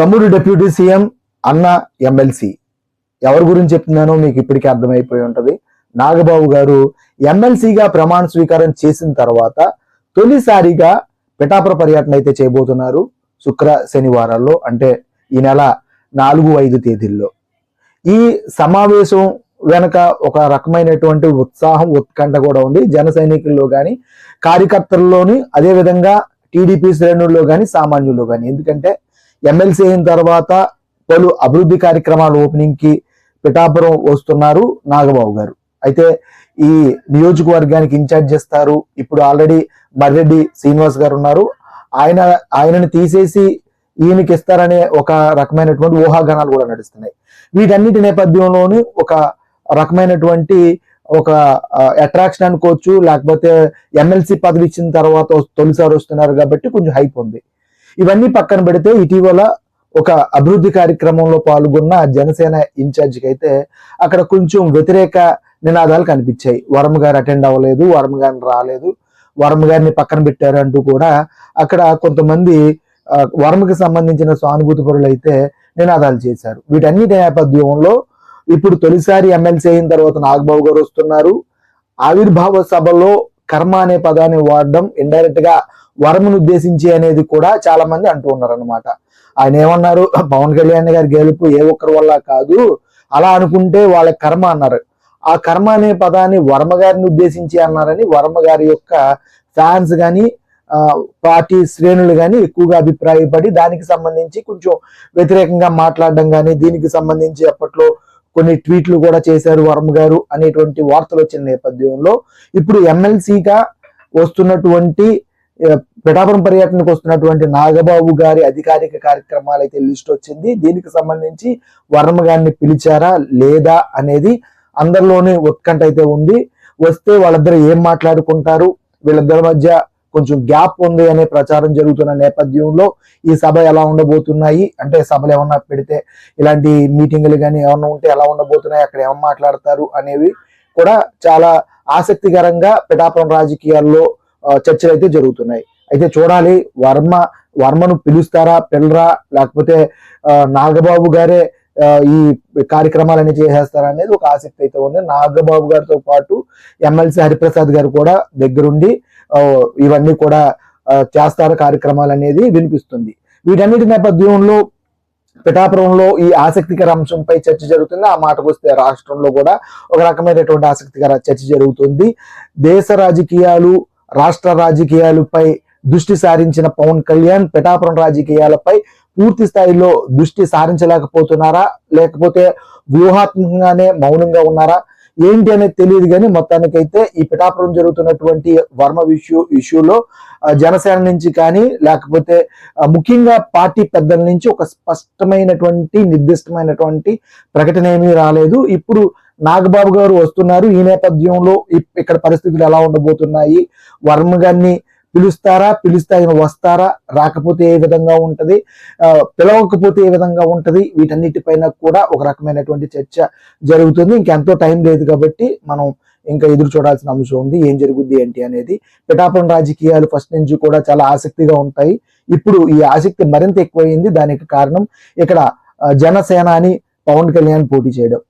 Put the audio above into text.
తమ్ముడు deputy CM అన్న MLC. ఎవరి గురించి చెప్తున్నానో మీకు ఇప్పటికే అర్థమైపోయి ఉంటది. నాగబాబు గారు ఎమ్మెల్సీగా ప్రమాణ స్వీకారం చేసిన తర్వాత తొలిసారిగా పిఠాపుర పర్యటన అయితే చేయబోతున్నారు శుక్ర శనివారాల్లో అంటే ఈ నెల నాలుగు ఐదు తేదీల్లో. ఈ సమావేశం వెనక ఒక రకమైనటువంటి ఉత్సాహం ఉత్కంఠ కూడా ఉంది. జన సైనికుల్లో కానీ కార్యకర్తల్లోని అదేవిధంగా టీడీపీ శ్రేణుల్లో కానీ సామాన్యుల్లో కానీ ఎందుకంటే ఎమ్మెల్సీ అయిన తర్వాత పలు అభివృద్ధి కార్యక్రమాల ఓపెనింగ్కి పిఠాపురం వస్తున్నారు నాగబాబు గారు. అయితే ఈ నియోజకవర్గానికి ఇన్ఛార్జ్ చేస్తారు. ఇప్పుడు ఆల్రెడీ మర్రెడ్డి శ్రీనివాస్ గారు ఉన్నారు. ఆయన ఆయనని తీసేసి ఈయనకి ఇస్తారనే ఒక రకమైనటువంటి ఊహాగానాలు కూడా నడుస్తున్నాయి. వీటన్నిటి నేపథ్యంలోని ఒక రకమైనటువంటి ఒక అట్రాక్షన్ అనుకోవచ్చు లేకపోతే ఎమ్మెల్సీ పదవి ఇచ్చిన తర్వాత తొలిసారి వస్తున్నారు కాబట్టి కొంచెం హైప్ ఉంది. ఇవన్నీ పక్కన పెడితే ఇటీవల ఒక అభివృద్ధి కార్యక్రమంలో పాల్గొన్న జనసేన ఇన్ఛార్జికి అయితే అక్కడ కొంచెం వ్యతిరేక నినాదాలు కనిపించాయి. వరం గారు అటెండ్ అవ్వలేదు వరం గారిని రాలేదు వరం గారిని పక్కన పెట్టారు అంటూ కూడా అక్కడ కొంతమంది వరంకి సంబంధించిన సానుభూతి పరులు అయితే నినాదాలు చేశారు. వీటన్నిటి నేపథ్యంలో ఇప్పుడు తొలిసారి ఎమ్మెల్సీ అయిన తర్వాత నాగబాబు గారు వస్తున్నారు. ఆవిర్భావ సభలో కర్మ అనే పదాన్ని వాడడం ఇండైరెక్ట్గా వరమును ఉద్దేశించి అనేది కూడా చాలా మంది అంటూ ఉన్నారు అనమాట ఆయన ఏమన్నారు? పవన్ కళ్యాణ్ గారి గెలుపు ఏ ఒక్కరి వల్ల కాదు. అలా అనుకుంటే వాళ్ళ కర్మ అన్నారు. ఆ కర్మ అనే పదాన్ని వర్మ గారిని ఉద్దేశించి అన్నారని వర్మ గారి యొక్క ఫ్యాన్స్ కానీ పార్టీ శ్రేణులు కానీ ఎక్కువగా అభిప్రాయపడి దానికి సంబంధించి కొంచెం వ్యతిరేకంగా మాట్లాడడం కానీ దీనికి సంబంధించి అప్పట్లో కొన్ని ట్వీట్లు కూడా చేశారు వర్మ గారు అనేటువంటి వార్తలు వచ్చిన నేపథ్యంలో. ఇప్పుడు ఎమ్మెల్సీగా వస్తున్నటువంటి పిఠాపురం పర్యటనకు వస్తున్నటువంటి నాగబాబు గారి అధికారిక కార్యక్రమాలు అయితే లిస్ట్ వచ్చింది. దీనికి సంబంధించి వర్మ గారిని పిలిచారా లేదా అనేది అందరిలోనే ఉత్కంఠ అయితే ఉంది. వస్తే వాళ్ళిద్దరు ఏం మాట్లాడుకుంటారు? వీళ్ళిద్దరి మధ్య కొంచెం గ్యాప్ ఉంది అనే ప్రచారం జరుగుతున్న నేపథ్యంలో ఈ సభ ఎలా ఉండబోతున్నాయి? అంటే సభలు ఏమన్నా పెడితే ఇలాంటి మీటింగులు కానీ ఏమన్నా ఉంటే ఎలా ఉండబోతున్నాయి? అక్కడ ఏమన్నా మాట్లాడతారు? అనేవి కూడా చాలా ఆసక్తికరంగా పిఠాపురం రాజకీయాల్లో చర్చలు అయితే జరుగుతున్నాయి. అయితే చూడాలి వర్మ వర్మను పిలుస్తారా పిల్లరా లేకపోతే నాగబాబు గారే ఈ కార్యక్రమాలన్నీ చేసేస్తారు అనేది ఒక ఆసక్తి అయితే ఉంది. నాగబాబు గారితో పాటు ఎమ్మెల్సీ హరిప్రసాద్ గారు కూడా దగ్గరుండి ఇవన్నీ కూడా చేస్తారు కార్యక్రమాలు అనేది వినిపిస్తుంది. వీటన్నిటి నేపథ్యంలో పిఠాపురంలో ఈ ఆసక్తికర అంశంపై చర్చ జరుగుతుంది. ఆ మాటకు వస్తే రాష్ట్రంలో కూడా ఒక రకమైనటువంటి ఆసక్తికర చర్చ జరుగుతుంది. దేశ రాజకీయాలు రాష్ట్ర రాజకీయాలపై దృష్టి సారించిన పవన్ కళ్యాణ్ పిఠాపురం రాజకీయాలపై పూర్తి స్థాయిలో దృష్టి సారించలేకపోతున్నారా? లేకపోతే వ్యూహాత్మకంగానే మౌనంగా ఉన్నారా? ఏంటి అనేది తెలియదు కానీ మొత్తానికైతే ఈ పిఠాపురం జరుగుతున్నటువంటి వర్మ ఇష్యూ ఇష్యూలో జనసేన నుంచి కానీ లేకపోతే ముఖ్యంగా పార్టీ పెద్దల నుంచి ఒక స్పష్టమైనటువంటి నిర్దిష్టమైనటువంటి ప్రకటన ఏమీ రాలేదు. ఇప్పుడు నాగబాబు గారు వస్తున్నారు. ఈ నేపథ్యంలో ఇప్- ఇక్కడ పరిస్థితులు ఎలా ఉండబోతున్నాయి? వర్మ గారిని పిలుస్తారా పిలిస్తే ఆయన వస్తారా రాకపోతే ఏ విధంగా ఉంటది పిలవకపోతే ఏ విధంగా ఉంటది వీటన్నిటిపైన కూడా ఒక రకమైనటువంటి చర్చ జరుగుతుంది. ఇంకెంతో టైం లేదు కాబట్టి మనం ఇంకా ఎదురు చూడాల్సిన అంశం ఉంది. ఏం జరుగుద్ది ఏంటి అనేది. పిఠాపురం రాజకీయాలు ఫస్ట్ నుంచి కూడా చాలా ఆసక్తిగా ఉంటాయి. ఇప్పుడు ఈ ఆసక్తి మరింత ఎక్కువైంది. దానికి కారణం ఇక్కడ ఆ, జనసేనాని పవన్ కళ్యాణ్ పోటీ చేయడం.